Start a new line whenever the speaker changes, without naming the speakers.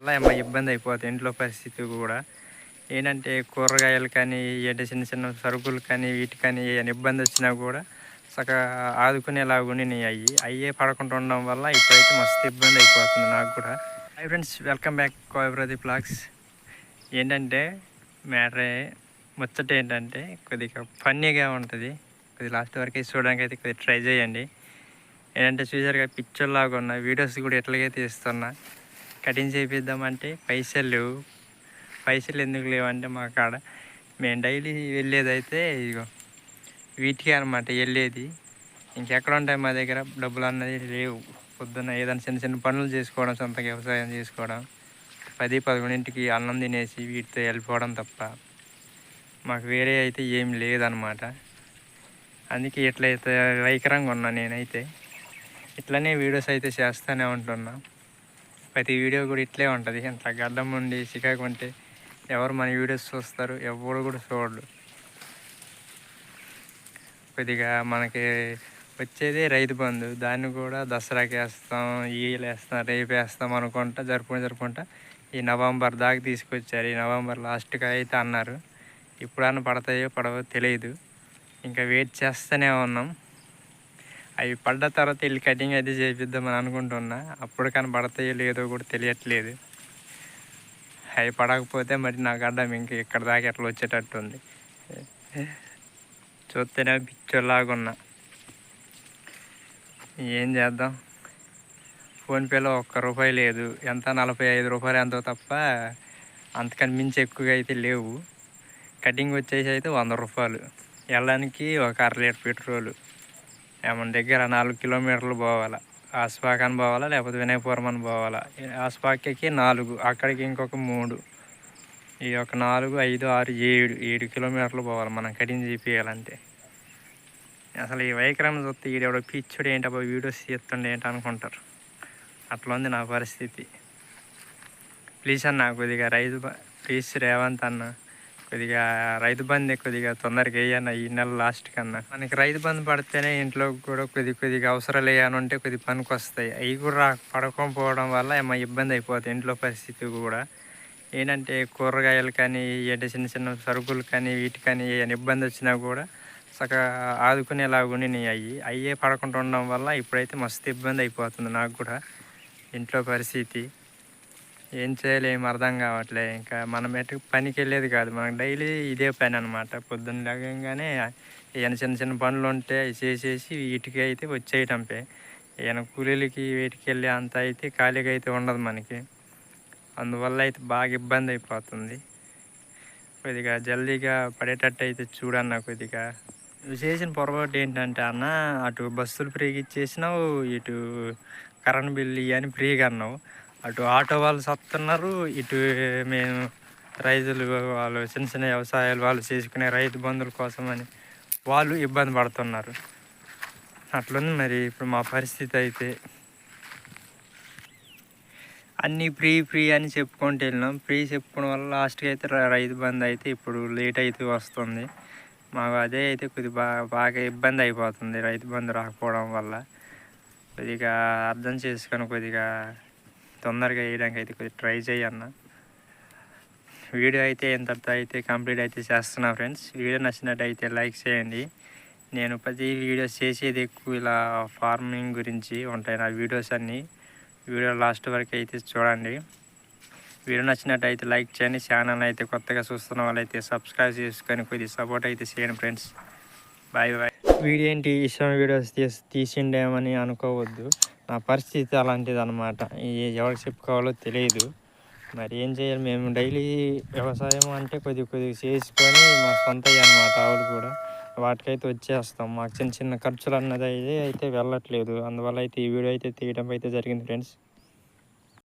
అలా ఏమో ఇబ్బంది అయిపోతుంది ఇంట్లో పరిస్థితి కూడా. ఏంటంటే కూరగాయలు కానీ ఏంటంటే చిన్న చిన్న సరుకులు కానీ వీటి కానీ ఏమైనా ఇబ్బంది వచ్చినా కూడా చక్కగా ఆదుకునేలాగుని అయ్యి. అయ్యే పడకుండా ఉండడం వల్ల ఇప్పుడైతే మస్తు ఇబ్బంది అయిపోతుంది నాకు కూడా. హై ఫ్రెండ్స్ వెల్కమ్ బ్యాక్ కోయబ్రది బ్లాగ్స్ ఏంటంటే మ్యాటర్ ముచ్చట ఏంటంటే కొద్దిగా ఫన్నీగా ఉంటుంది. కొద్దిగా లాస్ట్ వరకు చూడడానికి అయితే కొద్దిగా ట్రై చేయండి. ఏంటంటే చూసారుగా పిక్చర్ లాగా ఉన్న వీడియోస్ కూడా ఎట్లాగైతే ఇస్తున్నా కటింగ్ చేపిద్దామంటే పైసలు. లేవు పైసలు ఎందుకు లేవంటే మా కాడ. మేము డైలీ వెళ్ళేది అయితే ఇదిగో వీటికే అనమాట వెళ్ళేది. ఇంకెక్కడ ఉంటాయి మా దగ్గర? డబ్బులు అన్నది లేవు. పొద్దున్న ఏదైనా చిన్న చిన్న పనులు చేసుకోవడం సొంత వ్యవసాయం చేసుకోవడం. పది పదకొండింటికి అన్నం తినేసి వీటితో వెళ్ళిపోవడం తప్ప మాకు వేరే అయితే ఏం లేదనమాట అందుకే ఇట్లయితే వైకరంగా ఉన్నా నేనైతే. ఇట్లనే వీడియోస్ అయితే చేస్తూనే ఉంటున్నా. ప్రతి వీడియో కూడా ఇట్లే ఉంటుంది. ఇంత గడ్డం ఉండి చికాకు ఉంటే ఎవరు మన వీడియోస్ చూస్తారు? ఎవరు కూడా చూడరు. కొద్దిగా మనకి వచ్చేది రైతు బంధు. దాన్ని కూడా దసరాకి వేస్తాం ఈలు వేస్తాం రేపు వేస్తాం అనుకుంటా జరుపుకుంటా జరుపుకుంటా ఈ నవంబర్ దాకా తీసుకొచ్చారు. ఈ నవంబర్ లాస్ట్కి అయితే అన్నారు. ఇప్పుడన్నా పడతాయో పడవో తెలియదు ఇంకా వెయిట్ చేస్తూనే ఉన్నాం. అవి పడ్డ తర్వాత వెళ్ళి కటింగ్ అయితే చేపిద్దామని అనుకుంటున్నా. అప్పుడు కానీ పడతాయో లేదో కూడా తెలియట్లేదు. అవి పడకపోతే మరి నా గడ్డం ఇంక ఇక్కడ దాకా ఎట్లా వచ్చేటట్టు ఉంది. చూస్తేనే పిచ్చోలాగున్నా ఏం చేద్దాం? ఫోన్పేలో ఒక్క రూపాయి లేదు. ఎంత? నలభై ఐదు రూపాయలు ఎంతో తప్ప అంతకని మించి ఎక్కువగా అయితే లేవు. కటింగ్ వచ్చేసి అయితే వంద రూపాయలు. వెళ్ళడానికి ఒక అర లీటర్ పెట్రోలు. మన దగ్గర నాలుగు కిలోమీటర్లు పోవాలా? ఆస్పాక్ అని పోవాలా? లేకపోతే వినయపురం అని పోవాలా ఆస్పాక్కి నాలుగు అక్కడికి ఇంకొక మూడు. ఈ యొక్క నాలుగు ఐదు ఆరు ఏడు ఏడు కిలోమీటర్లు పోవాలి మనం కటింగ్ చేపియాలంటే అసలు ఈ వైక్రమ్ చూస్తే ఈడెవడో పిచ్చుడు ఏంటబ్బా వీడియోస్ చేస్తుండే ఏంటి అనుకుంటారు. అట్లా ఉంది నా పరిస్థితి. ప్లీజ్ అన్న కొద్దిగా రైతు ప్లీజ్ రేవంత్ అన్న. కొద్దిగా రైతు బంధు కొద్దిగా తొందరగా వేయన్న ఈ నెల లాస్ట్ కన్నా. మనకి రైతు బంధు పడితేనే ఇంట్లో కూడా కొద్ది కొద్దిగా అవసరాలు వేయాలంటే ఉంటే కొద్ది పనికి వస్తాయి అవి కూడా పడకపోవడం వల్ల ఏమో ఇబ్బంది అయిపోతుంది ఇంట్లో పరిస్థితి కూడా. ఏంటంటే కూరగాయలు కానీ ఏంటంటే చిన్న చిన్న సరుకులు కానీ వీటికని ఏమైనా ఇబ్బంది వచ్చినా కూడా చక్కగా ఆదుకునేలాగుని అయ్యి అయ్యే పడకుండా ఉండడం వల్ల ఇప్పుడైతే మస్తు ఇబ్బంది అయిపోతుంది నాకు కూడా. ఇంట్లో పరిస్థితి. ఏం చేయలేం అర్థం కావట్లే. ఇంకా మనం ఎటు పనికి వెళ్ళేది కాదు. మనకు డైలీ ఇదే పని అనమాట పొద్దున్న లేవగానే ఏమైనా చిన్న చిన్న పనులు ఉంటే అవి చేసేసి వీటికి అయితే వచ్చేయటంపే ఏమైనా కూలీలకి వీటికి వెళ్ళే అంత అయితే ఖాళీగా అయితే ఉండదు మనకి. అందువల్ల అయితే బాగా ఇబ్బంది అయిపోతుంది. కొద్దిగా జల్దీగా పడేటట్టు అయితే చూడన్న కొద్దిగా. నువ్వు చేసిన పొరపాటు ఏంటంటే అన్న అటు బస్సులు ఫ్రీగా ఇచ్చేసినావు ఇటు కరెంట్ బిల్లు ఇవన్నీ ఫ్రీగా అన్నావు. అటు ఆటో వాళ్ళు సత్తున్నారు ఇటు మేము రైతులు వాళ్ళు చిన్న చిన్న వ్యవసాయాలు వాళ్ళు చేసుకునే రైతు బంధువుల కోసమని వాళ్ళు ఇబ్బంది పడుతున్నారు. అట్లుంది మరి ఇప్పుడు మా పరిస్థితి అయితే. అన్నీ ఫ్రీ ఫ్రీ అని చెప్పుకుంటూ వెళ్ళినాం. ఫ్రీ చెప్పుకోవడం వల్ల లాస్ట్కి అయితే రైతు బంధు అయితే ఇప్పుడు లేట్ అయితే వస్తుంది. మాకు అదే అయితే కొద్ది బాగా బాగా ఇబ్బంది అయిపోతుంది రైతు బంధు రాకపోవడం వల్ల. కొద్దిగా అర్థం చేసుకొని కొద్దిగా తొందరగా వేయడానికి అయితే కొద్దిగా ట్రై చేయన్న వీడియో అయితే ఇంతటితో అయితే కంప్లీట్ అయితే చేస్తున్నా ఫ్రెండ్స్. వీడియో నచ్చినట్టయితే లైక్ చేయండి. నేను ప్రతి వీడియోస్ చేసేది ఎక్కువ ఇలా ఫార్మింగ్ గురించి ఉంటాయి నా వీడియోస్ అన్నీ. వీడియో లాస్ట్ వరకు అయితే చూడండి. వీడియో నచ్చినట్టయితే లైక్ చేయండి. ఛానల్ అయితే కొత్తగా చూస్తున్న వాళ్ళైతే సబ్స్క్రైబ్ చేసుకొని కొద్దిగా సపోర్ట్ అయితే చేయండి ఫ్రెండ్స్. Bye bye. వీడియో ఏంటి? ఇష్టం వీడియోస్ తీసి తీసిండేమని అనుకోవద్దు. నా పరిస్థితి అలాంటిది అనమాట ఎవరికి చెప్పుకోవాలో తెలియదు మరి ఏం చేయాలి? మేము డైలీ వ్యవసాయం అంటే కొద్ది కొద్దిగా చేసుకొని మా సొంత అనమాట ఆవులు కూడా. వాటికైతే వచ్చేస్తాం. మాకు చిన్న చిన్న ఖర్చులు అన్నది అయితే అయితే వెళ్ళట్లేదు. అందువల్ల అయితే ఈ వీడియో అయితే తీయడం అయితే జరిగింది ఫ్రెండ్స్.